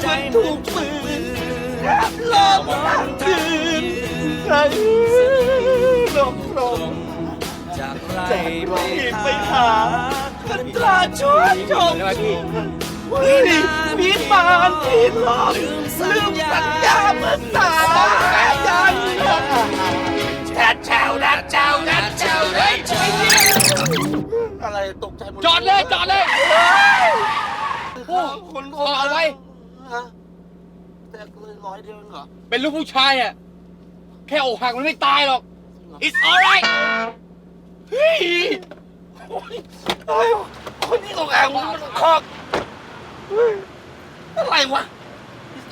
เหมือนถูกปืนแทบลมทั้งคืนใครลมลมจากใครจากโลกไปหาคันตราชวยชมเฮ้ยมีปานที่หลอกลืมสัญญาเมื่อตายยังแชดแชวดัดแชวดัดแชวเฮ้ยอะไรตกใจหมดจอดเลย จอดเลย โอ้คนโทรเอาไว้ ฮะแต่เลยร้อยเดียวเองเหรอเป็นลูกผู้ชายอะ แค่อกหักมันไม่ตายหรอก it's alright เฮ้ยโอ้ยอะไรวะคนนี้ตกแองมันคอกเฮ้ยอะไรวะ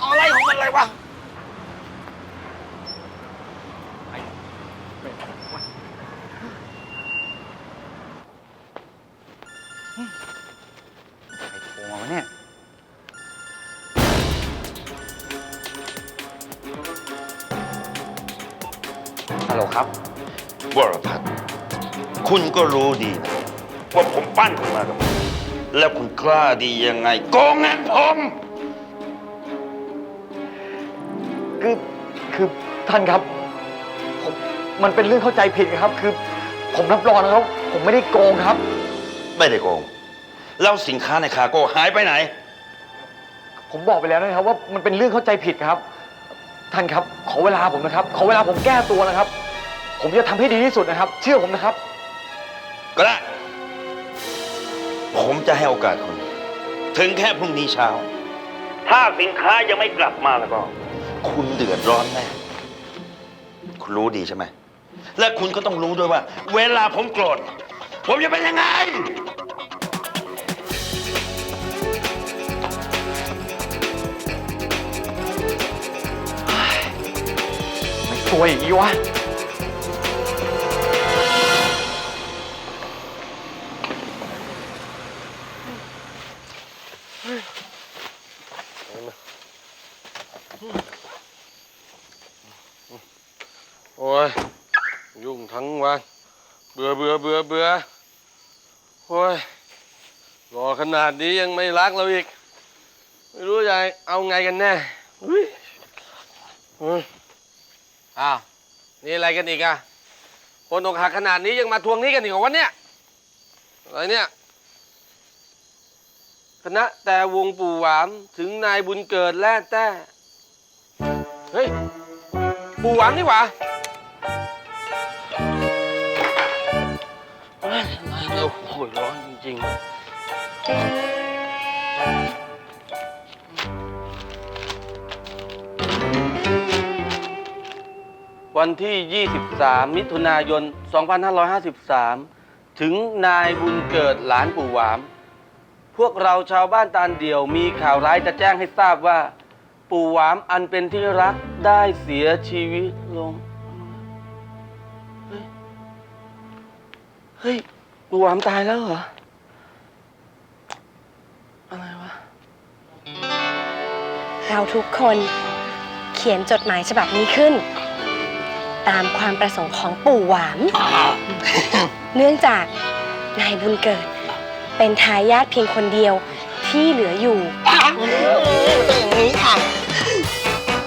อะไรของมันอะไรวะ ฮัลโหลครับ วรพัฒน์คุณก็รู้ดีนะว่าผมปั้นคุณมากับมือแล้วคุณกล้าดียังไงโกงเงินผมคือคือท่านครับผมมันเป็นเรื่องเข้าใจผิดครับ คือ ผมรับรองนะครับ ผมไม่ได้โกงครับ ไม่ได้โกง แล้วสินค้าในคาร์โก้หายไปไหน ผมบอกไปแล้วนะครับ ว่ามันเป็นเรื่องเข้าใจผิดครับ ท่านครับ ขอเวลาผมนะครับ ขอเวลาผมแก้ตัวนะครับ ผมจะทำให้ดีที่สุดนะครับ เชื่อผมนะครับ ก็ได้ ผมจะให้โอกาสคุณ ถึงแค่พรุ่งนี้เช้า ถ้าสินค้ายังไม่กลับมาแล้วก็ คุณเดือดร้อนแน่ คุณรู้ดีใช่ไหม และคุณก็ต้องรู้ด้วยว่า เวลาผมโกรธ ผมจะเป็นยังไง ไม่สวยอย่างนี้วะ โอ้ย ยุ่งทั้งวัน เบื่อเบื่อเบื่อเบื่อโอ้ยรอขนาดนี้ยังไม่รักเราอีก ไม่รู้จะเอาไงกันแน่อุ๊ย อ้าวนี่อะไรกันอีกอะคนอกหักขนาดนี้ยังมาทวงหนี้กันอีกเหรอวะเนี่ยอะไรเนี่ยคณะแต่วงปู่หวามถึงนายบุญเกิดแล่แต่เฮ้ยปู่หวามนี่หว่าเฮ้ยมาแล้วโอ้ยร้อนจริงๆ วันที่ 23 มิถุนายน 2553 ถึงนายบุญเกิดหลานปู่หวาม พวกเราชาวบ้านตาลเดี่ยวมีข่าวร้ายจะแจ้งให้ทราบว่า ปู่หวามอันเป็นที่รักได้เสียชีวิตลง เฮ้ยเฮ้ยปู่หวามตายแล้วเหรอ อะไรวะ เราทุกคนเขียนจดหมายฉบับนี้ขึ้น ตามความประสงค์ของปู่หวานเนื่องจากนายบุญเกิด เป็นทายาทเพียงคนเดียวที่เหลืออยู่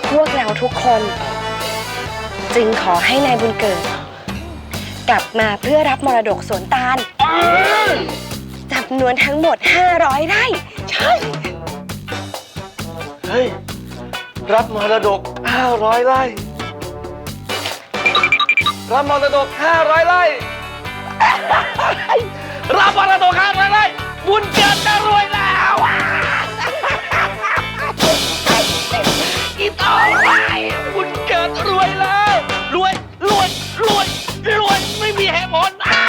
พวกเราทุกคน จึงขอให้นายบุญเกิด กลับมาเพื่อรับมรดกสวนตาลจำนวนทั้งหมด 500 ไร่ ใช่ เฮ้ย รับมรดก500ไร่ รับมรดก500ไร่ รับมรดก500ไร่ บุญเกิดจะรวยแล้วอีต่อไปบุญเกิดรวยแล้ว รวย รวย รวย รวย ไม่มีเหตุผลอ่า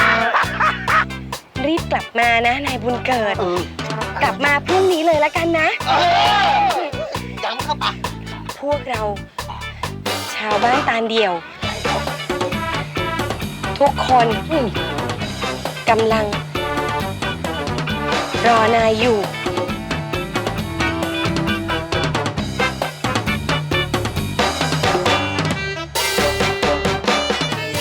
รีบกลับมานะนายบุญเกิด กลับมาพรุ่งนี้เลยละกันนะย้ำเข้าไปพวกเรา ชาวบ้านตาลเดี่ยว ทุกคนกำลังรอนายอยู่